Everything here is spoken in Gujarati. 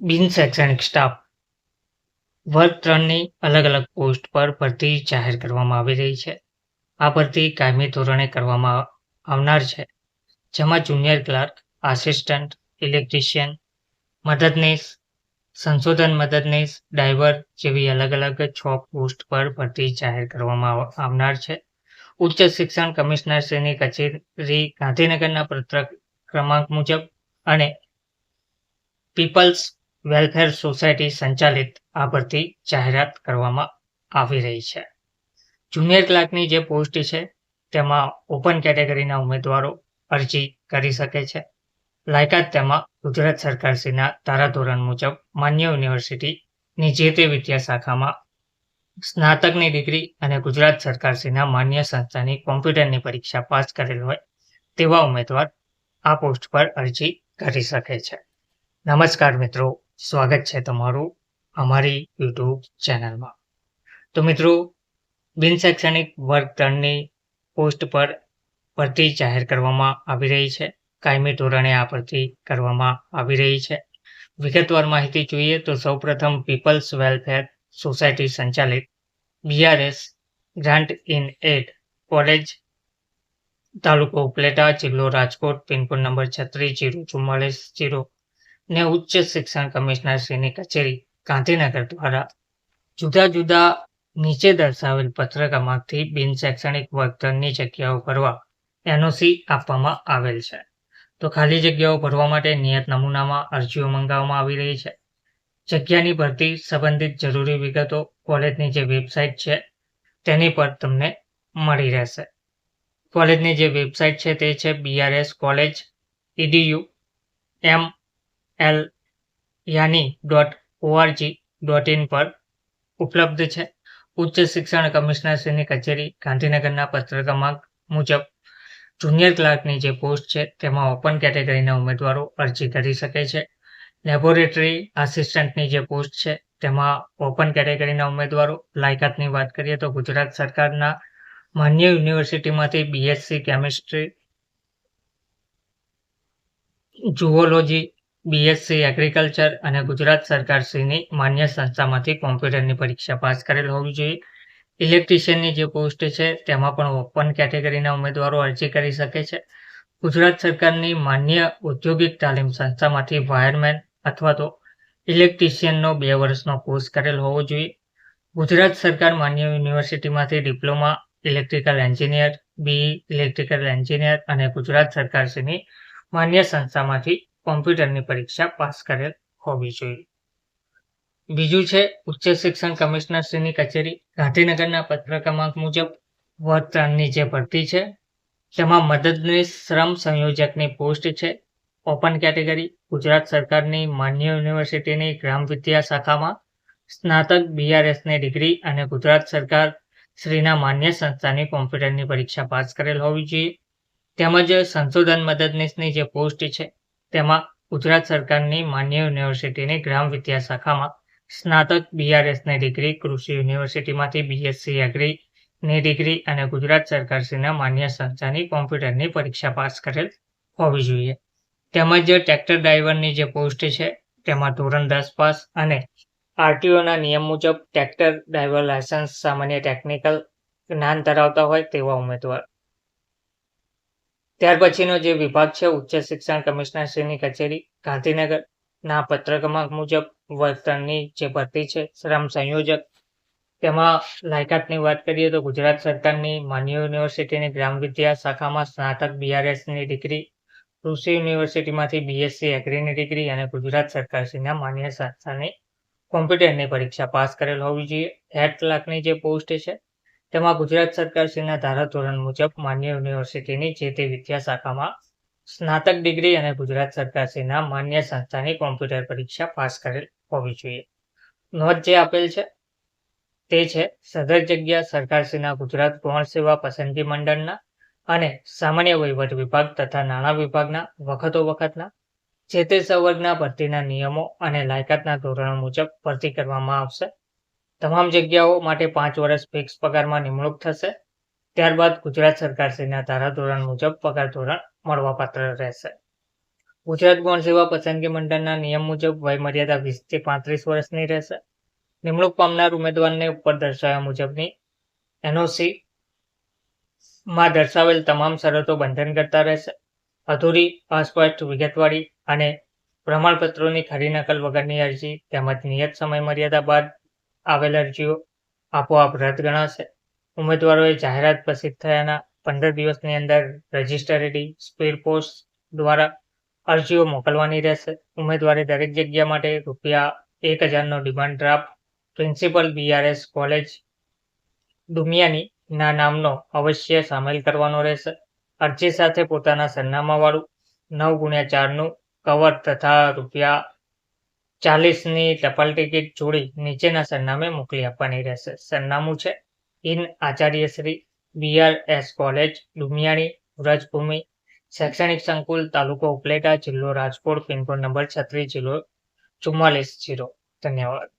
બિન શૈક્ષણિક સ્ટાફ. વર્ગ ત્રણની અલગ અલગ પોસ્ટ પર ભરતી જાહેર કરવામાં આવી રહી છે. આ ભરતી કાયમી ધોરણે કરવામાં આવનાર છે. જેમાં જુનિયર ક્લાર્ક, આસિસ્ટન્ટ, ઇલેક્ટ્રિશિયન, મદદનીશ, સંશોધન મદદનીશ, ડ્રાઈવર જેવી અલગ અલગ છ પોસ્ટ પર ભરતી જાહેર કરવામાં આવનાર છે. ઉચ્ચ શિક્ષણ કમિશનરશ્રીની કચેરી ગાંધીનગરના પત્ર ક્રમાંક મુજબ અને પીપલ્સ વેલફેર સોસાયટી સંચાલિત આ ભરતી જાહેરાત કરવામાં આવી રહી છે. જુનિયર ક્લાર્કની જે પોસ્ટ છે, તેમાં ઓપન કેટેગરીના ઉમેદવારો અરજી કરી શકે છે. લાયકાત તેમાં ગુજરાત સરકારશ્રીના ધારાધોરણ મુજબ માન્ય યુનિવર્સિટીની જે તે વિદ્યા શાખામાં સ્નાતકની ડિગ્રી અને ગુજરાત સરકારશ્રીના માન્ય સંસ્થાની કોમ્પ્યુટરની પરીક્ષા પાસ કરેલ હોય તેવા ઉમેદવાર આ પોસ્ટ પર અરજી કરી શકે છે. નમસ્કાર મિત્રો. સ્વાગત છે તમારું અમારી યુટ્યુબ ચેનલમાં. તો મિત્રો, બિન શૈક્ષણિક વર્ગ ત્રણની પોસ્ટ પર ભરતી જાહેર કરવામાં આવી રહી છે. કાયમી ધોરણે આ ભરતી કરવામાં આવી રહી છે. વિગતવાર માહિતી જોઈએ તો સૌપ્રથમ પીપલ્સ વેલફેર સોસાયટી સંચાલિત BRS grant in aid college તાલુકો ઉપલેટા, જિલ્લો રાજકોટ, પિનકોડ નંબર છત્રીસ, જીરો ચુમ્માલીસ, જીરો ને ઉચ્ચ શિક્ષણ કમિશનરશ્રીની કચેરી ગાંધીનગર દ્વારા જુદા જુદા નીચે દર્શાવેલ પત્રકામાંથી બિનશૈક્ષણિક વર્તનની જગ્યાઓ ભરવા એનઓસી આપવામાં આવેલ છે. તો ખાલી જગ્યાઓ ભરવા માટે નિયત નમૂનામાં અરજીઓ મંગાવવામાં આવી રહી છે. જગ્યાની ભરતી સંબંધિત જરૂરી વિગતો કોલેજની જે વેબસાઇટ છે તેની પર તમને મળી રહેશે. કોલેજની જે વેબસાઇટ છે તે છે બીઆરએસ કોલેજ ઇડીયુ એમ એલ યાની ડોટ ઓઆરજી ડોટ ઇન પર ઉપલબ્ધ છે. ઉચ્ચ શિક્ષણ કમિશનરશ્રીની કચેરી ગાંધીનગરના પત્ર ક્રમાંક મુજબ જુનિયર ક્લાર્કની જે પોસ્ટ છે તેમાં ઓપન કેટેગરીના ઉમેદવારો અરજી કરી શકે છે. લેબોરેટરી આસિસ્ટન્ટની જે પોસ્ટ છે તેમાં ઓપન કેટેગરીના ઉમેદવારો, લાયકાતની વાત કરીએ તો ગુજરાત સરકારના માન્ય યુનિવર્સિટીમાંથી BSc chemistry zoology BSc agriculture અને ગુજરાત સરકારશ્રીની માન્ય સંસ્થામાંથી કોમ્પ્યુટરની પરીક્ષા પાસ કરેલ હોવી જોઈએ. ઇલેક્ટ્રિશિયનની જે પોસ્ટ છે, તેમાં પણ ઓપન કેટેગરીના ઉમેદવારો અરજી કરી શકે છે. ગુજરાત સરકારની માન્ય ઔદ્યોગિક તાલીમ સંસ્થામાંથી વાયરમેન અથવા તો ઇલેક્ટ્રિશિયનનો બે વર્ષનો કોર્સ કરેલ હોવો જોઈએ. ગુજરાત સરકાર માન્ય યુનિવર્સિટીમાંથી diploma, electrical engineer B electrical engineer અને ગુજરાત સરકારશ્રીની માન્ય સંસ્થામાંથી કોમ્પ્યુટરની પરીક્ષા પાસ કરેલ હોવી જોઈએ. બીજું છે, ઉચ્ચ શિક્ષણ કમિશનરશ્રીની કચેરી. ગાંધીનગરના પત્ર ક્રમાંક મુજબ વર્ગ જે ભરતી છે તેમાં મદદનીશ શ્રમ સંયોજકની પોસ્ટ છે. ઓપન કેટેગરી, ગુજરાત સરકારની માન્ય યુનિવર્સિટીની ગ્રામ વિદ્યા શાખામાં સ્નાતક બીઆરએસની ડિગ્રી અને ગુજરાત સરકાર શ્રીના માન્ય સંસ્થાની કોમ્પ્યુટરની પરીક્ષા પાસ કરેલ હોવી જોઈએ. તેમજ સંશોધન મદદનીશની જે પોસ્ટ છે તેમાં ગુજરાત સરકારની માન્ય યુનિવર્સિટીની ગ્રામ વિદ્યા શાખામાં સ્નાતક બીઆરએસની ડિગ્રી, કૃષિ યુનિવર્સિટીમાંથી બીએસસી એગ્રીની ડિગ્રી અને ગુજરાત સરકારશ્રીના માન્ય સંસ્થાની કોમ્પ્યુટરની પરીક્ષા પાસ કરેલ હોવી જોઈએ. તેમજ ટ્રેક્ટર ડ્રાઈવરની જે પોસ્ટ છે, તેમાં ધોરણ દસ પાસ અને આરટીઓના નિયમ મુજબ ટ્રેક્ટર ડ્રાઈવર લાયસન્સ સામાન્ય ટેકનિકલ જ્ઞાન ધરાવતા હોય તેવા ઉમેદવાર ત્યાર પછીનો જે વિભાગ છે, ઉચ્ચ શિક્ષણ કમિશનરશ્રીની કચેરી ગાંધીનગરના પત્ર ક્રમાંક મુજબ વર્તનની જે ભરતી છે, શ્રમ સંયોજક. તેમાં લાયકાતની વાત કરીએ તો ગુજરાત સરકારની માન્ય યુનિવર્સિટીની ગ્રામ વિદ્યા શાખામાં સ્નાતક બીઆરએસની ડિગ્રી, કૃષિ યુનિવર્સિટીમાંથી બીએસસી એગ્રીની ડિગ્રી અને ગુજરાત સરકારશ્રીના માન્ય સંસ્થાની કોમ્પ્યુટરની પરીક્ષા પાસ કરેલ હોવી જોઈએ. હેડ ક્લાર્કની જે પોસ્ટ છે તેમાં ગુજરાત સરકારશ્રીના ધારાધોરણ મુજબ માન્ય યુનિવર્સિટીની જે તે વિદ્યા શાખામાં સ્નાતક ડિગ્રી અને ગુજરાત સરકારશ્રીના માન્ય સંસ્થાની કોમ્પ્યુટર પરીક્ષા પાસ કરેલ હોવી જોઈએ. નોંધ જે આપેલ છે તે છે, સદર જગ્યા સરકારશ્રીના ગુજરાત ગૌણ સેવા પસંદગી મંડળના અને સામાન્ય વહીવટ વિભાગ તથા નાણાં વિભાગના વખતો વખતના, જે તે સંવર્ગના ભરતીના નિયમો અને લાયકાતના ધોરણો મુજબ ભરતી કરવામાં આવશે. તમામ જગ્યાઓ માટે પાંચ વર્ષ ફિક્સ પગારમાં નિમણૂક થશે. ત્યારબાદ ગુજરાત સરકારશ્રીના ધારાધોરણ મુજબ પગાર ધોરણ મળવાપાત્ર રહેશે. ગુજરાત ગૌણ સેવા પસંદગી મંડળના નિયમ મુજબ વયમર્યાદા વીસથી પાંત્રીસ વર્ષની રહેશે. નિમણૂક પામનાર ઉમેદવારને ઉપર દર્શાવ્યા મુજબની એનઓસી માં દર્શાવેલ તમામ શરતો બંધન કરતા રહેશે. અધૂરી, અસ્પષ્ટ, વિગતવાળી અને પ્રમાણપત્રોની ખરી નકલ વગરની અરજી તેમજ નિયત સમય મર્યાદા બાદ આવેલ અરજીઓ આપોઆપ રદ ગણાશે. ઉમેદવારોએ જાહેરાત પ્રસિદ્ધ થયાના પંદર દિવસની અંદર રજિસ્ટરેડી સ્પીડ પોસ્ટ દ્વારા અરજીઓ મોકલવાની રહેશે. ઉમેદવારે દરેક જગ્યા માટે રૂપિયા એક હજારનો demand draft, principal BRS college Dumiyani ના નામનો અવશ્ય સામેલ કરવાનો રહેશે. અરજી સાથે પોતાના સરનામાવાળું નવ ગુણ્યા ચારનું કવર તથા રૂપિયા ચાલીસની ટપાલ ટિકિટ જોડી નીચેના સરનામે મોકલી આપવાની રહેશે. સરનામું છે ઇન આચાર્યશ્રી BR S college Dumiyani Vrajbhoomi, શૈક્ષણિક સંકુલ, તાલુકો ઉપલેટા, જિલ્લો રાજકોટ, પિનકોડ નંબર છત્રીસ, જિલ્લો ચુમ્માલીસ, જીરો. ધન્યવાદ.